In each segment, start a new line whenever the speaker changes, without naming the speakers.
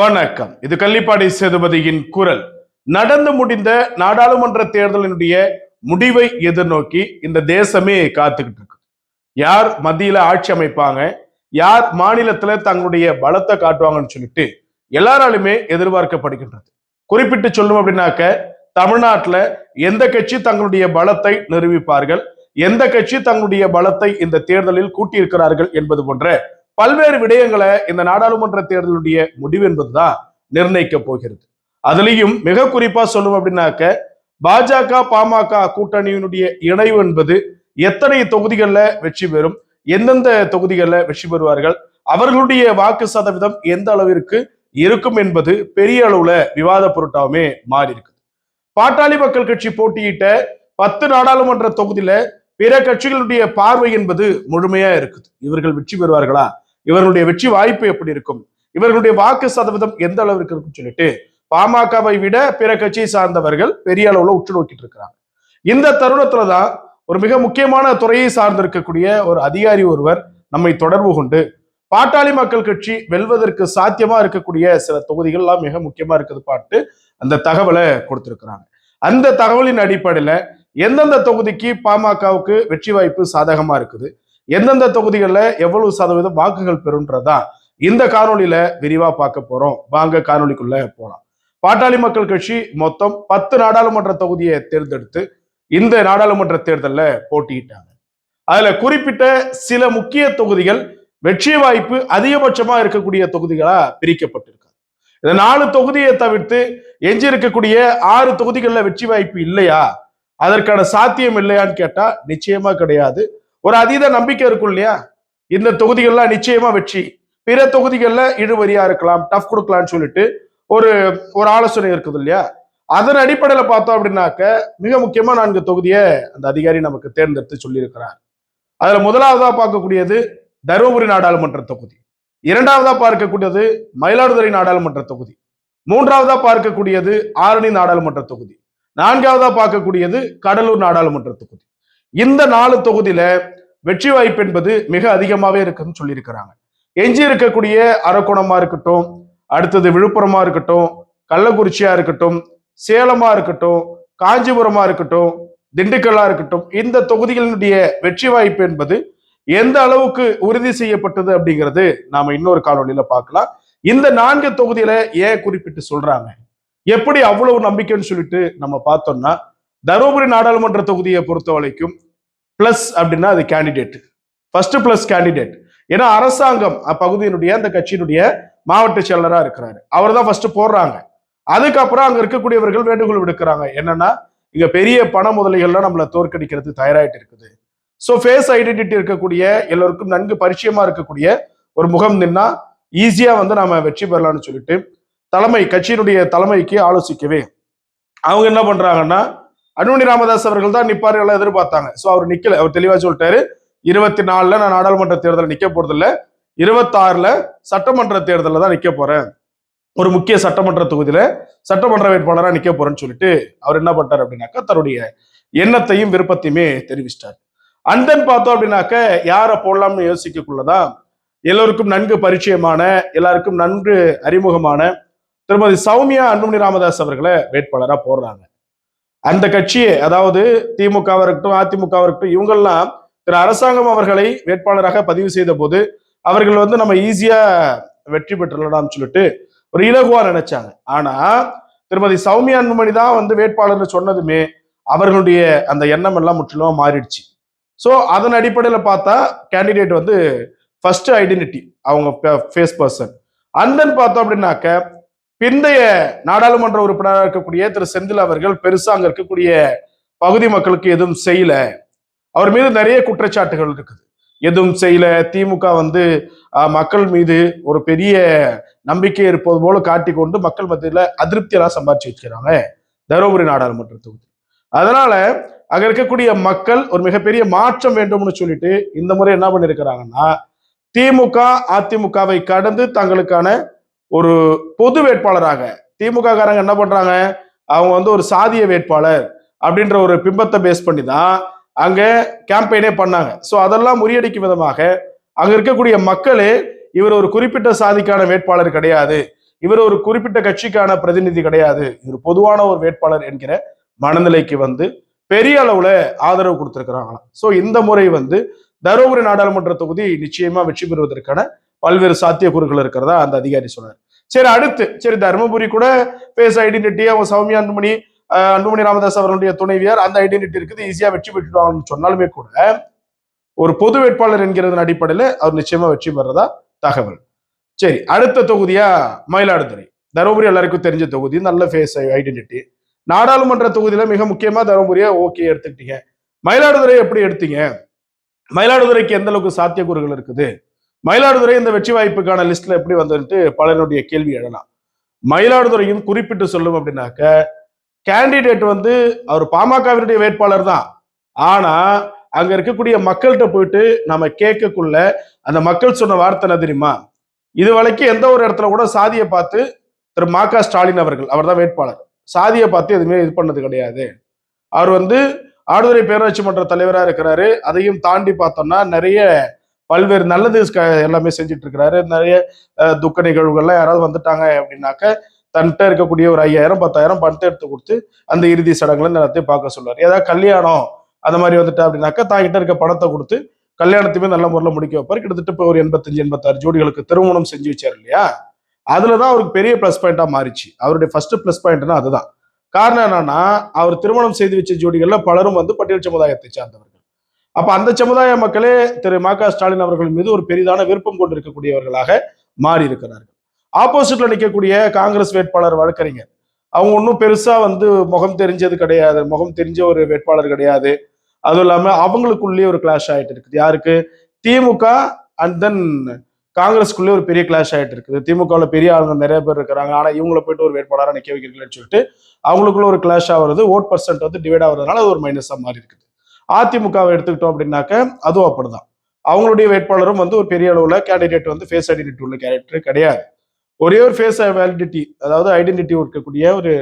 வணக்கம். இது கள்ளிப்பாடி சேதுபதியின் குரல். நடந்து முடிந்த நாடாளுமன்ற தேர்தலினுடைய முடிவை எதிர்நோக்கி இந்த தேசமே காத்துக்கிட்டு இருக்கு யார் மத்தியில ஆட்சி அமைப்பாங்க யார் மாநிலத்துல தங்களுடைய பலத்தை காட்டுவாங்கன்னு சொல்லிட்டு எல்லாராலுமே எதிர்பார்க்கப்படுகின்றது. குறிப்பிட்டு சொல்லும் அப்படின்னாக்க தமிழ்நாட்டுல எந்த கட்சி தங்களுடைய பலத்தை நிரூபிப்பார்கள் எந்த கட்சி தங்களுடைய பலத்தை இந்த தேர்தலில் கூட்டியிருக்கிறார்கள் என்பது போன்ற பல்வேறு விடயங்களை இந்த நாடாளுமன்ற தேர்தலுடைய முடிவு என்பதுதான் நிர்ணயிக்க போகிறது. அதுலேயும் மிக குறிப்பா சொல்லும் அப்படின்னாக்க பாஜக பாமக கூட்டணியினுடைய இணைவு என்பது எத்தனை தொகுதிகளில் வெற்றி பெறும் எந்தெந்த தொகுதிகளில் வெற்றி பெறுவார்கள் அவர்களுடைய வாக்கு சதவீதம் எந்த அளவிற்கு இருக்கும் என்பது பெரிய அளவுல விவாத பொருட்டாவுமே மாறி இருக்குது பாட்டாளி மக்கள் கட்சி போட்டியிட்ட பத்து நாடாளுமன்ற தொகுதியில பிற கட்சிகளுடைய பார்வை என்பது முழுமையா இருக்குது. இவர்கள் வெற்றி பெறுவார்களா? இவர்களுடைய வெற்றி வாய்ப்பு எப்படி இருக்கும்? இவர்களுடைய வாக்கு சதவீதம் எந்த அளவிற்கு இருக்கும் சொல்லிட்டு பாமகவை விட பிற கட்சியை சார்ந்தவர்கள் பெரிய அளவுல உற்று நோக்கிட்டு இருக்கிறாங்க. இந்த தருணத்துல தான் ஒரு மிக முக்கியமான துறையை சார்ந்திருக்கக்கூடிய ஒரு அதிகாரி ஒருவர் நம்மை தொடர்பு கொண்டு பாட்டாளி மக்கள் கட்சி வெல்வதற்கு சாத்தியமா இருக்கக்கூடிய சில தொகுதிகள்லாம் மிக முக்கியமா இருக்குது பாட்டு அந்த தகவலை கொடுத்திருக்கிறாங்க. அந்த தகவலின் அடிப்படையில எந்தெந்த தொகுதிக்கு பாமகவுக்கு வெற்றி வாய்ப்பு சாதகமா இருக்குது? எந்தெந்த தொகுதிகளில் எவ்வளவு சதவீதம் வாக்குகள் பெறுன்றதா இந்த காணொலியில விரிவா பார்க்க போறோம். வாங்க காணொலிக்குள்ள போலாம். பாட்டாளி மக்கள் கட்சி மொத்தம் பத்து நாடாளுமன்ற தொகுதியை தேர்ந்தெடுத்து இந்த நாடாளுமன்ற தேர்தலில் போட்டியிட்டாங்க. அதுல குறிப்பிட்ட சில முக்கிய தொகுதிகள் வெற்றி வாய்ப்பு அதிகபட்சமா இருக்கக்கூடிய தொகுதிகளா பிரிக்கப்பட்டிருக்காங்க இந்த நாலு தொகுதியை தவிர்த்து எஞ்சி இருக்கக்கூடிய ஆறு தொகுதிகளில் வெற்றி வாய்ப்பு இல்லையா? அதற்கான சாத்தியம் இல்லையான்னு கேட்டா நிச்சயமா கிடையாது. ஒரு அதீத நம்பிக்கை இருக்கும் இல்லையா? இந்த தொகுதிகள்லாம் நிச்சயமா வெற்றி. பிற தொகுதிகளில் இழுவரியா இருக்கலாம் டஃப் கொடுக்கலாம்னு சொல்லிட்டு ஒரு ஒரு ஆலோசனை இருக்குது இல்லையா? அதன் அடிப்படையில் பார்த்தோம் அப்படின்னாக்க மிக முக்கியமா நான்கு தொகுதியை அந்த அதிகாரி நமக்கு தேர்ந்தெடுத்து சொல்லியிருக்கிறார். அதுல முதலாவதா பார்க்கக்கூடியது தருமபுரி நாடாளுமன்ற தொகுதி. இரண்டாவதா பார்க்கக்கூடியது மயிலாடுதுறை நாடாளுமன்ற தொகுதி. மூன்றாவதா பார்க்கக்கூடியது ஆரணி நாடாளுமன்ற தொகுதி. நான்காவதா பார்க்கக்கூடியது கடலூர் நாடாளுமன்ற தொகுதி. இந்த நாலு தொகுதியில வெற்றி வாய்ப்பு என்பது மிக அதிகமாகவே இருக்குன்னு சொல்லியிருக்கிறாங்க. எஞ்சி இருக்கக்கூடிய அரக்கோணமா இருக்கட்டும் அடுத்தது விழுப்புரமா இருக்கட்டும் கள்ளக்குறிச்சியா இருக்கட்டும் சேலமா இருக்கட்டும் காஞ்சிபுரமா இருக்கட்டும் திண்டுக்கல்லா இருக்கட்டும் இந்த தொகுதிகளினுடைய வெற்றி வாய்ப்பு என்பது எந்த அளவுக்கு உறுதி செய்யப்பட்டது அப்படிங்கிறது நாம இன்னொரு காணொலியில பார்க்கலாம். இந்த நான்கு தொகுதியில ஏன் குறிப்பிட்டு சொல்றாங்க? எப்படி அவ்வளவு நம்பிக்கைன்னு சொல்லிட்டு நம்ம பார்த்தோம்னா தருமபுரி நாடாளுமன்ற தொகுதியை பொறுத்த வரைக்கும் பிளஸ் அப்படின்னா அது கேண்டிடேட் ஃபர்ஸ்ட் பிளஸ் கேண்டிடேட் ஏன்னா அரசாங்கம் அப்பகுதியினுடைய அந்த கட்சியினுடைய மாவட்ட செயலராக இருக்கிறாரு. அவர் தான் ஃபர்ஸ்ட் போடுறாங்க. அதுக்கப்புறம் அங்க இருக்கக்கூடியவர்கள் வேண்டுகோள் விடுக்கிறாங்க. என்னன்னா இங்க பெரிய பண முதலைகள்லாம் நம்மளை தோற்கடிக்கிறது தயாராகிட்டு இருக்குது. ஸோ ஃபேஸ் ஐடென்டிட்டி இருக்கக்கூடிய எல்லோருக்கும் நன்கு பரிச்சயமா இருக்கக்கூடிய ஒரு முகம் நின்னா ஈஸியா வந்து நம்ம வெற்றி பெறலாம்னு சொல்லிட்டு தலைமை கட்சியினுடைய தலைமைக்கு ஆலோசிக்கவே. அவங்க என்ன பண்றாங்கன்னா அன்புமணி ராமதாஸ் அவர்கள் தான் நிப்பார்கள் எதிர்பார்த்தாங்க. ஸோ அவர் நிக்கல. அவர் தெளிவா சொல்லிட்டாரு. இருபத்தி நாலுல நான் நாடாளுமன்ற தேர்தலில் நிக்க போறது இல்ல இருபத்தாறுல சட்டமன்ற தேர்தலில் தான் நிக்க போறேன். ஒரு முக்கிய சட்டமன்ற தொகுதியில சட்டமன்ற வேட்பாளராக நிக்க போறேன்னு சொல்லிட்டு அவர் என்ன பண்ணார் அப்படின்னாக்கா தன்னுடைய எண்ணத்தையும் விருப்பத்தையுமே தெரிவிச்சிட்டார். அண்ட் தென் பார்த்தோம் அப்படின்னாக்க யாரை போடலாம்னு யோசிக்கக்குள்ளதான் எல்லோருக்கும் நன்கு பரிச்சயமான எல்லாருக்கும் நன்கு அறிமுகமான திருமதி சௌமியா அன்புமணி ராமதாஸ் அவர்களை வேட்பாளராக போடுறாங்க. அந்த கட்சியே அதாவது திமுகவா இருக்கட்டும் அதிமுகவா இருக்கட்டும் இவங்கெல்லாம் திரு அரசாங்கம் அவர்களை வேட்பாளராக பதிவு செய்த போது அவர்கள் வந்து நம்ம ஈஸியா வெற்றி பெற்றுடலாம்னு சொல்லிட்டு ஒரு இலகுவா நினைச்சாங்க. ஆனா திருமதி சௌமியா அன்புமணி தான் வந்து வேட்பாளர்னு சொன்னதுமே அவர்களுடைய அந்த எண்ணம் எல்லாம் முற்றிலுமா மாறிடுச்சு. ஸோ அதன் அடிப்படையில் பார்த்தா கேண்டிடேட் வந்து ஃபர்ஸ்ட் ஐடென்டிட்டி அவங்க ஃபேஸ் பர்சன் அண்ட் தென் பார்த்தோம் அப்படின்னாக்க பிந்தைய நாடாளுமன்ற உறுப்பினராக இருக்கக்கூடிய திரு செந்தில் அவர்கள் பெருசா அங்க இருக்கக்கூடிய பகுதி மக்களுக்கு எதுவும் செய்யல. அவர் மீது நிறைய குற்றச்சாட்டுகள் இருக்குது. எதுவும் செய்யல. திமுக வந்து மக்கள் மீது ஒரு பெரிய நம்பிக்கை இருப்பது போல காட்டி கொண்டு மக்கள் மத்தியில அதிருப்தியெல்லாம் சம்பாதிச்சு வச்சுக்கிறாங்க. தருமபுரி நாடாளுமன்ற தொகுதி. அதனால அங்க இருக்கக்கூடிய மக்கள் ஒரு மிகப்பெரிய மாற்றம் வேண்டும்னு சொல்லிட்டு இந்த முறை என்ன பண்ணிருக்கிறாங்கன்னா திமுக அதிமுகவை கடந்து தங்களுக்கான ஒரு பொது வேட்பாளராக திமுக காரங்க என்ன பண்றாங்க? அவங்க வந்து ஒரு சாதிய வேட்பாளர் அப்படின்ற ஒரு பிம்பத்தை பேஸ் பண்ணி தான் அங்க கேம்பெயினே பண்ணாங்க. ஸோ அதெல்லாம் முறியடிக்கும் விதமாக அங்க இருக்கக்கூடிய மக்களே இவர் ஒரு குறிப்பிட்ட சாதிக்கான வேட்பாளர் கிடையாது. இவர் ஒரு குறிப்பிட்ட கட்சிக்கான பிரதிநிதி கிடையாது. இவர் பொதுவான ஒரு வேட்பாளர் என்கிற மனநிலைக்கு வந்து பெரிய அளவுல ஆதரவு கொடுத்திருக்கிறாங்களாம். ஸோ இந்த முறை வந்து தருமபுரி நாடாளுமன்ற தொகுதி நிச்சயமா வெற்றி பெறுவதற்கான பல்வேறு சாத்தியக்கூறுகள் இருக்கிறதா அந்த அதிகாரி சொன்னார். சரி அடுத்து சரி தருமபுரி கூட பேஸ் ஐடென்டிட்டி அவங்க சௌமியா அன்புமணி அன்புமணி ராமதாஸ் அவர்களுடைய துணைவியார் அந்த ஐடென்டிட்டி இருக்குது ஈஸியா வெற்றி பெற்றுடுவாங்கன்னு சொன்னாலுமே கூட ஒரு பொது வேட்பாளர் என்கிறதன் அடிப்படையில் அவர் நிச்சயமா வெற்றி பெறதா தகவல். சரி அடுத்த தொகுதியா? மயிலாடுதுறை. தருமபுரி எல்லாருக்கும் தெரிஞ்ச தொகுதி நல்ல ஃபேஸ் ஐடென்டிட்டி நாடாளுமன்ற தொகுதியில மிக முக்கியமா தருமபுரியை ஓகே எடுத்துக்கிட்டீங்க. மயிலாடுதுறை எப்படி எடுத்தீங்க? மயிலாடுதுறைக்கு எந்த அளவுக்கு சாத்தியக்கூறுகள் இருக்குது? மயிலாடுதுறை இந்த வெற்றி வாய்ப்புக்கான லிஸ்ட்ல எப்படி வந்ததுன்ட்டு பலருடைய கேள்வி எழலாம். மயிலாடுதுறையும் குறிப்பிட்டு சொல்லும் அப்படின்னாக்க கேண்டிடேட் வந்து அவர் பாமகவினுடைய வேட்பாளர் தான். ஆனா அங்க இருக்கக்கூடிய மக்கள்கிட்ட போயிட்டு நம்ம கேட்கக்குள்ள அந்த மக்கள் சொன்ன வார்த்தை என்ன தெரியுமா? இது வரைக்கும் எந்த ஒரு இடத்துல கூட சாதியை பார்த்து திரு மா க ஸ்டாலின் அவர்கள் அவர் தான் வேட்பாளர். சாதியை பார்த்து எதுவுமே இது பண்ணது கிடையாது. அவர் வந்து ஆடுதுறை பேரூராட்சி மன்ற தலைவராக இருக்கிறாரு. அதையும் தாண்டி பார்த்தோம்னா நிறைய பல்வேறு நல்லது எல்லாமே செஞ்சுட்டு இருக்கிறாரு நிறைய துக்க நிகழ்வுகள்லாம் யாராவது வந்துட்டாங்க அப்படின்னாக்க தன்கிட்ட இருக்கக்கூடிய ஒரு ஐயாயிரம் பத்தாயிரம் பணத்தை எடுத்து கொடுத்து அந்த இறுதி சடங்குகளை நடத்தி பார்க்க சொல்லுவார். ஏதாவது கல்யாணம் அந்த மாதிரி வந்துட்டா அப்படின்னாக்கா தாங்கிட்ட இருக்க பணத்தை கொடுத்து கல்யாணத்தையுமே நல்ல முறையில் முடிக்க வைப்பார். கிட்டத்தட்ட இப்போ ஒரு எண்பத்தஞ்சு எண்பத்தாறு ஜோடிகளுக்கு திருமணம் செஞ்சு வச்சார் இல்லையா? அதுல தான் அவருக்கு பெரிய ப்ளஸ் பாயிண்டா மாறிச்சு. அவருடைய ஃபர்ஸ்ட் ப்ளஸ் பாயிண்ட்னா அதுதான். காரணம் என்னன்னா அவர் திருமணம் செய்து வச்ச ஜோடிகள்ல பலரும் வந்து பட்டியல் சமுதாயத்தை சார்ந்தவர் அப்ப அந்த சமுதாய மக்களே திரு ம க ஸ்டாலின் அவர்கள் மீது ஒரு பெரிதான விருப்பம் கொண்டிருக்கக்கூடியவர்களாக மாறி இருக்கிறார்கள் ஆப்போசிட்ல நிற்கக்கூடிய காங்கிரஸ் வேட்பாளர் வழக்கறிஞர். அவங்க ஒன்றும் பெருசா வந்து முகம் தெரிஞ்சது கிடையாது. முகம் தெரிஞ்ச ஒரு வேட்பாளர் கிடையாது. அதுவும் இல்லாம அவங்களுக்குள்ளேயே ஒரு கிளாஷ் ஆயிட்டு இருக்குது. யாருக்கு? திமுக அண்ட் தென் காங்கிரஸ்க்குள்ளே ஒரு பெரிய கிளாஷ் ஆயிட்டு இருக்குது. திமுகவில் பெரிய ஆளுங்க நிறைய பேர் இருக்கிறாங்க. ஆனால் இவங்களை போயிட்டு ஒரு வேட்பாளராக நிற்க வைக்கிறீங்களேன்னு சொல்லிட்டு அவங்களுக்குள்ள ஒரு கிளாஷ் ஆகிறது ஓட் பர்சன்ட் வந்து டிவைட் ஆகிறதுனால அது ஒரு மைனஸாக மாறி இருக்குது அதிமுகவை எடுத்துக்கிட்டோம் அப்படின்னாக்க அதுவும் அப்படிதான். அவங்களுடைய வேட்பாளரும் வந்து ஒரு பெரிய அளவுல கேண்டிடேட் வந்து ஃபேஸ் ஐடென்டிட்டி உள்ள கேரக்டர் கிடையாது. ஒரே ஒரு ஃபேஸ் வேலிடிட்டி அதாவது ஐடென்டிட்டி இருக்கக்கூடிய ஒரு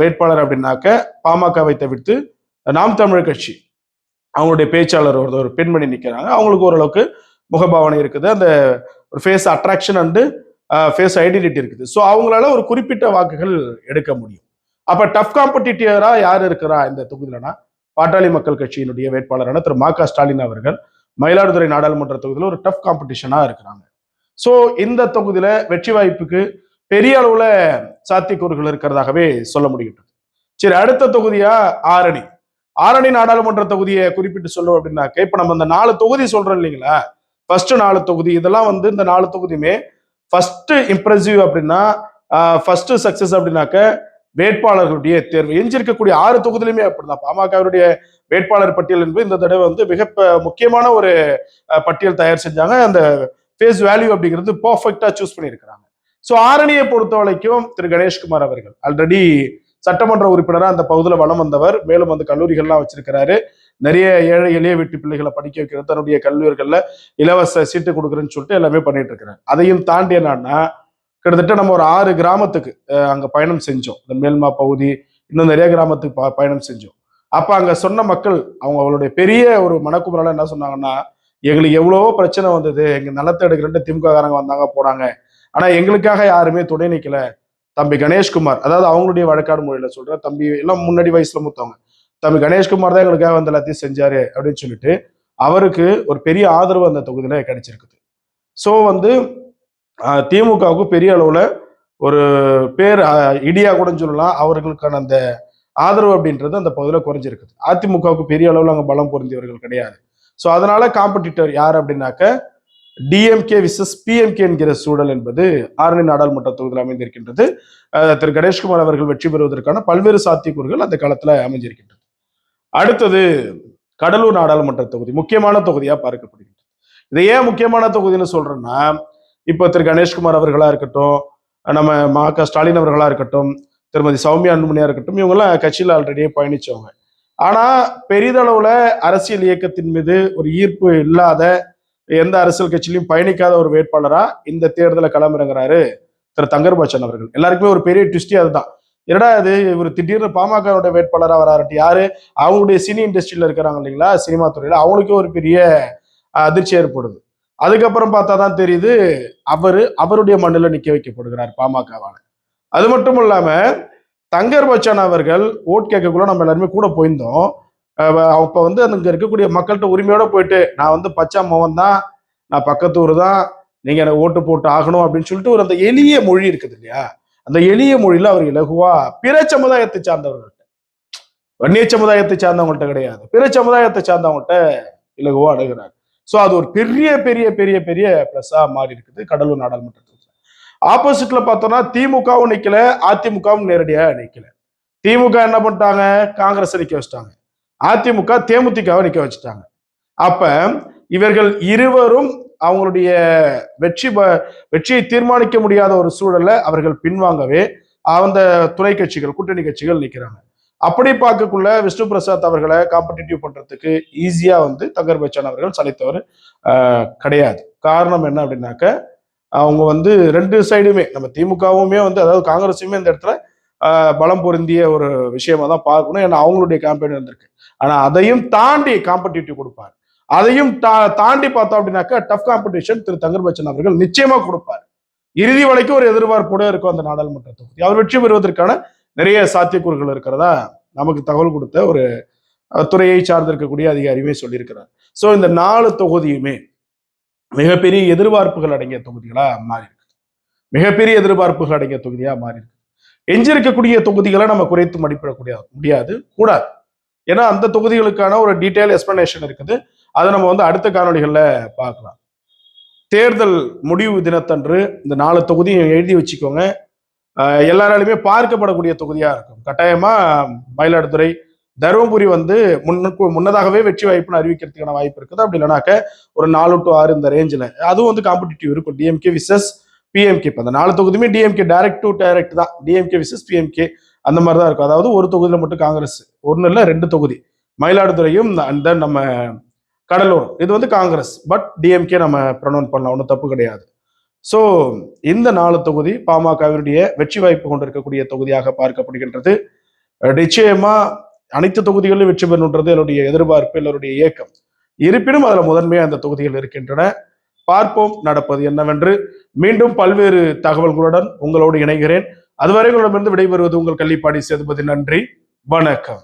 வேட்பாளர் அப்படின்னாக்க பாமகவை தவிர்த்து நாம் தமிழர் கட்சி அவங்களுடைய பேச்சாளர் ஒரு ஒரு பெண்மணி நிற்கிறாங்க அவங்களுக்கு ஓரளவுக்கு முகபாவனை இருக்குது. அந்த ஒரு face attraction and face identity இருக்குது. ஸோ அவங்களால ஒரு குறிப்பிட்ட வாக்குகள் எடுக்க முடியும். அப்போ டஃப் காம்படிட்டிவரா யார் இருக்கிறா இந்த தொகுதியிலனா பாட்டாளி மக்கள் கட்சியினுடைய வேட்பாளரான திரு மா க ஸ்டாலின் அவர்கள் மயிலாடுதுறை நாடாளுமன்ற தொகுதியில் ஒரு டஃப் காம்படிஷனாக இருக்கிறாங்க. ஸோ இந்த தொகுதியில வெற்றி வாய்ப்புக்கு பெரிய அளவுல சாத்தியக்கூறுகள் இருக்கிறதாகவே சொல்ல முடியும் சரி அடுத்த தொகுதியா? ஆரணி. ஆரணி நாடாளுமன்ற தொகுதியை குறிப்பிட்டு சொல்லுவோம் அப்படின்னாக்க இப்ப நம்ம இந்த நாலு தொகுதி சொல்றோம் இல்லைங்களா? ஃபர்ஸ்ட் நாலு தொகுதி. இதெல்லாம் வந்து இந்த நாலு தொகுதியுமே ஃபர்ஸ்ட் இம்ப்ரெசிவ் அப்படின்னா ஃபர்ஸ்ட் சக்சஸ் அப்படின்னாக்க வேட்பாளர்களுடைய தேர்வு. எஞ்சிருக்கக்கூடிய ஆறு தொகுதியிலுமே அப்படிதான். பாமகவினுடைய வேட்பாளர் பட்டியல் என்பது இந்த தடவை வந்து மிக முக்கியமான ஒரு பட்டியல் தயார் செஞ்சாங்க. அந்த ஃபேஸ் வேல்யூ அப்படிங்கிறது பர்ஃபெக்டா சூஸ் பண்ணியிருக்கிறாங்க. ஸோ ஆரணியை பொறுத்த வரைக்கும் திரு. கணேஷ்குமார் அவர்கள் ஆல்ரெடி சட்டமன்ற உறுப்பினராக அந்த பகுதியில் வளம் வந்தவர். மேலும் வந்து கல்லூரிகள்லாம் வச்சிருக்கிறாரு. நிறைய ஏழை எளிய வீட்டு பிள்ளைகளை படிக்க வைக்கிறது. தன்னுடைய கல்லூரிகளில் இலவச சீட்டு கொடுக்குறேன்னு சொல்லிட்டு எல்லாமே பண்ணிட்டு இருக்கிறார். அதையும் தாண்டி என்னன்னா கிட்டத்தட்ட நம்ம ஒரு ஆறு கிராமத்துக்கு அங்கே பயணம் செஞ்சோம். இந்த மேல்மா பகுதி இன்னும் நிறைய கிராமத்துக்கு ப- பயணம் செஞ்சோம். அப்போ அங்கே சொன்ன மக்கள் அவங்க அவங்களுடைய பெரிய ஒரு மனக்குமுறால என்ன சொன்னாங்கன்னா எங்களுக்கு எவ்வளவோ பிரச்சனை வந்தது. எங்கள் நிலத்தை எடுக்கிறன்ட்டு திமுககாரங்க வந்தாங்க போனாங்க. ஆனால் எங்களுக்காக யாருமே துணை நிற்கல தம்பி கணேஷ்குமார் அதாவது அவங்களுடைய வழக்காடு மொழியில் சொல்கிற தம்பி எல்லாம் முன்னாடி வயசுல மூத்தவங்க. தம்பி கணேஷ்குமார் தான் எங்களுக்காக வந்து எல்லாத்தையும் செஞ்சாரு அப்படின்னு சொல்லிட்டு அவருக்கு ஒரு பெரிய ஆதரவு அந்த தொகுதியில் கிடைச்சிருக்குது. ஸோ வந்து திமுகவுக்கு பெரிய அளவில் ஒரு பேர் இடியா கூட சொல்லலாம். அவர்களுக்கான அந்த ஆதரவு அப்படின்றது அந்த பகுதியில் குறைஞ்சிருக்குது. அதிமுகவுக்கு பெரிய அளவில் அங்கே பலம் பொருந்தியவர்கள் கிடையாது. ஸோ அதனால காம்படிட்டர் யார் அப்படின்னாக்க டிஎம்கே விசஸ் பிஎம்கே என்கிற சூழல் என்பது ஆரணி நாடாளுமன்ற தொகுதியில் அமைந்திருக்கின்றது. திரு கணேஷ்குமார் அவர்கள் வெற்றி பெறுவதற்கான பல்வேறு சாத்தியக்கூறுகள் அந்த காலத்தில் அமைஞ்சிருக்கின்றது. அடுத்தது கடலூர் நாடாளுமன்ற தொகுதி முக்கியமான தொகுதியாக பார்க்கப்படுகின்றது. இதை ஏன் முக்கியமான தொகுதின்னு சொல்றேன்னா இப்போ திரு கணேஷ்குமார் அவர்களா இருக்கட்டும் நம்ம மா க. ஸ்டாலின் அவர்களா இருக்கட்டும் திருமதி சௌமியா அன்புமணியா இருக்கட்டும் இவங்கெல்லாம் கட்சியில் ஆல்ரெடியே பயணிச்சவங்க. ஆனா பெரிதளவுல அரசியல் இயக்கத்தின் மீது ஒரு ஈர்ப்பு இல்லாத எந்த அரசியல் கட்சியிலையும் பயணிக்காத ஒரு வேட்பாளரா இந்த தேர்தலில் களமிறங்குறாரு திரு தங்கர்பாச்சன் அவர்கள். எல்லாருக்குமே ஒரு பெரிய ட்விஸ்டே அதுதான். என்னடா இது இவர் திடீர்னு பாமகவோட வேட்பாளராக வராருட்டு யாரு? அவங்களுடைய சினி இண்டஸ்ட்ரியில இருக்கிறாங்க இல்லைங்களா சினிமா துறையில அவங்களுக்கே ஒரு பெரிய அதிர்ச்சி ஏற்படுது. அதுக்கப்புறம் பார்த்தா தான் தெரியுது அவரு அவருடைய மண்ணில் நிக்க வைக்கப்படுகிறார் பாமகவான அது மட்டும் இல்லாம தங்கர் பச்சான் அவர்கள் ஓட் கேட்கக்குள்ள நம்ம எல்லாருமே கூட போயிருந்தோம். அப்போ வந்து அங்கே இருக்கக்கூடிய மக்கள்கிட்ட உரிமையோட போயிட்டு நான் வந்து பச்சா மோகன் தான் நான் பக்கத்து ஊர் தான் நீங்க எனக்கு ஓட்டு போட்டு ஆகணும் அப்படின்னு சொல்லிட்டு ஒரு அந்த எளிய மொழி இருக்குது இல்லையா? அந்த எளிய மொழியில அவர் இலகுவா பிற சமுதாயத்தை சார்ந்தவர்கள்ட்ட வன்னிய சமுதாயத்தை சார்ந்தவங்கள்ட்ட கிடையாது. பிற சமுதாயத்தை சார்ந்தவங்கள்ட்ட இலகுவா அணுகிறார். ஸோ அது ஒரு பெரிய பெரிய பெரிய பெரிய ப்ளஸ்ஸாக மாறி இருக்குது கடலூர் நாடாளுமன்றத்தில். ஆப்போசிட்ல பார்த்தோம்னா திமுகவும் நிற்கல அதிமுகவும் நேரடியாக நிற்கல திமுக என்ன பண்ணிட்டாங்க? காங்கிரஸ் நிற்க வச்சிட்டாங்க. அதிமுக தேமுதிகவை நிற்க வச்சுட்டாங்க. அப்ப இவர்கள் இருவரும் அவங்களுடைய வெற்றி வெற்றியை தீர்மானிக்க முடியாத ஒரு சூழல்ல அவர்கள் பின்வாங்கவே அந்த துணை கட்சிகள் கூட்டணி கட்சிகள் நிற்கிறாங்க அப்படி பார்க்கக்குள்ள விஷ்ணு பிரசாத் அவர்களை காம்படிட்டிவ் பண்றதுக்கு ஈஸியா வந்து தங்கர் பச்சான் அவர்கள் சளைத்தவர் கிடையாது. காரணம் என்ன அப்படின்னாக்க அவங்க வந்து ரெண்டு சைடுமே நம்ம திமுகவுமே வந்து அதாவது காங்கிரஸுமே இந்த இடத்துல பலம் பொருந்திய ஒரு விஷயமா தான் பார்க்கணும். ஏன்னா அவங்களுடைய கேம்பெயின் இருந்திருக்கு. ஆனா அதையும் தாண்டி காம்படிட்டிவ் கொடுப்பார். அதையும் தா- தாண்டி பார்த்தோம் அப்படின்னாக்கா டஃப் காம்படிஷன் திரு தங்கர் பச்சன் அவர்கள் நிச்சயமா கொடுப்பார். இறுதி வரைக்கும் ஒரு எதிர்பார்ப்போட இருக்கும் அந்த நாடாளுமன்ற தொகுதி. அவர் வெற்றி பெறுவதற்கான நிறைய சாத்தியக்கூறுகள் இருக்கிறதா நமக்கு தகவல் கொடுத்த ஒரு துறையை சார்ந்திருக்கக்கூடிய அதிகாரியுமே சொல்லியிருக்கிறார். ஸோ இந்த நாலு தொகுதியுமே மிகப்பெரிய எதிர்பார்ப்புகள் அடங்கிய தொகுதிகளாக மாறி இருக்கு மிகப்பெரிய எதிர்பார்ப்புகள் அடங்கிய தொகுதியாக மாறி இருக்கு எஞ்சிருக்கக்கூடிய தொகுதிகளை நம்ம குறைத்து மதிப்பிடக்கூடிய முடியாது கூடாது. ஏன்னா அந்த தொகுதிகளுக்கான ஒரு டீட்டெயில் எக்ஸ்பிளனேஷன் இருக்குது. அதை நம்ம வந்து அடுத்த காணொலிகளில் பார்க்கலாம். தேர்தல் முடிவு தினத்தன்று இந்த நாலு தொகுதியும் எழுதி வச்சுக்கோங்க. ஆஹ் எல்லாராலுமே பார்க்கப்படக்கூடிய தொகுதியாக இருக்கும். கட்டாயமாக மயிலாடுதுறை தருமபுரி வந்து முன்னுக்கு முன்னதாகவே வெற்றி வாய்ப்புன்னு அறிவிக்கிறதுக்கான வாய்ப்பு இருக்குது. அப்படி இல்லைனாக்க ஒரு நாலு டு ஆறு இந்த ரேஞ்சில் அதுவும் வந்து காம்படிட்டிவ் இருக்கும். டிஎம்கே விசஸ் பிஎம்கே இப்போ அந்த நாலு தொகுதியுமே டிஎம்கே டைரக்ட் டு டைரக்ட் தான். டிஎம்கே விசஸ் பிஎம்கே அந்த மாதிரி தான் இருக்கும். அதாவது ஒரு தொகுதியில் மட்டும் காங்கிரஸ் ஒன்று இல்லை ரெண்டு தொகுதி. மயிலாடுதுறையும் அந்த நம்ம கடலூர் இது வந்து காங்கிரஸ். பட் டிஎம்கே நம்ம ப்ரொனவுன் பண்ணலாம். ஒன்றும் தப்பு கிடையாது. ஸோ இந்த நாலு தொகுதி பாமகவினுடைய வெற்றி வாய்ப்பு கொண்டிருக்கக்கூடிய தொகுதியாக பார்க்கப்படுகின்றது. நிச்சயமா அனைத்து தொகுதிகளிலும் வெற்றி பெறணுன்றது என்னுடைய எதிர்பார்ப்பு அவருடைய இயக்கம் இருப்பினும் அதில் முதன்மையாக அந்த தொகுதிகள் இருக்கின்றன. பார்ப்போம் நடப்பது என்னவென்று. மீண்டும் பல்வேறு தகவல்களுடன் உங்களோடு இணைகிறேன். அதுவரை உங்களிடமிருந்து விடைபெறுவது உங்கள் கள்ளிப்பாடி சேதுபதி. நன்றி. வணக்கம்.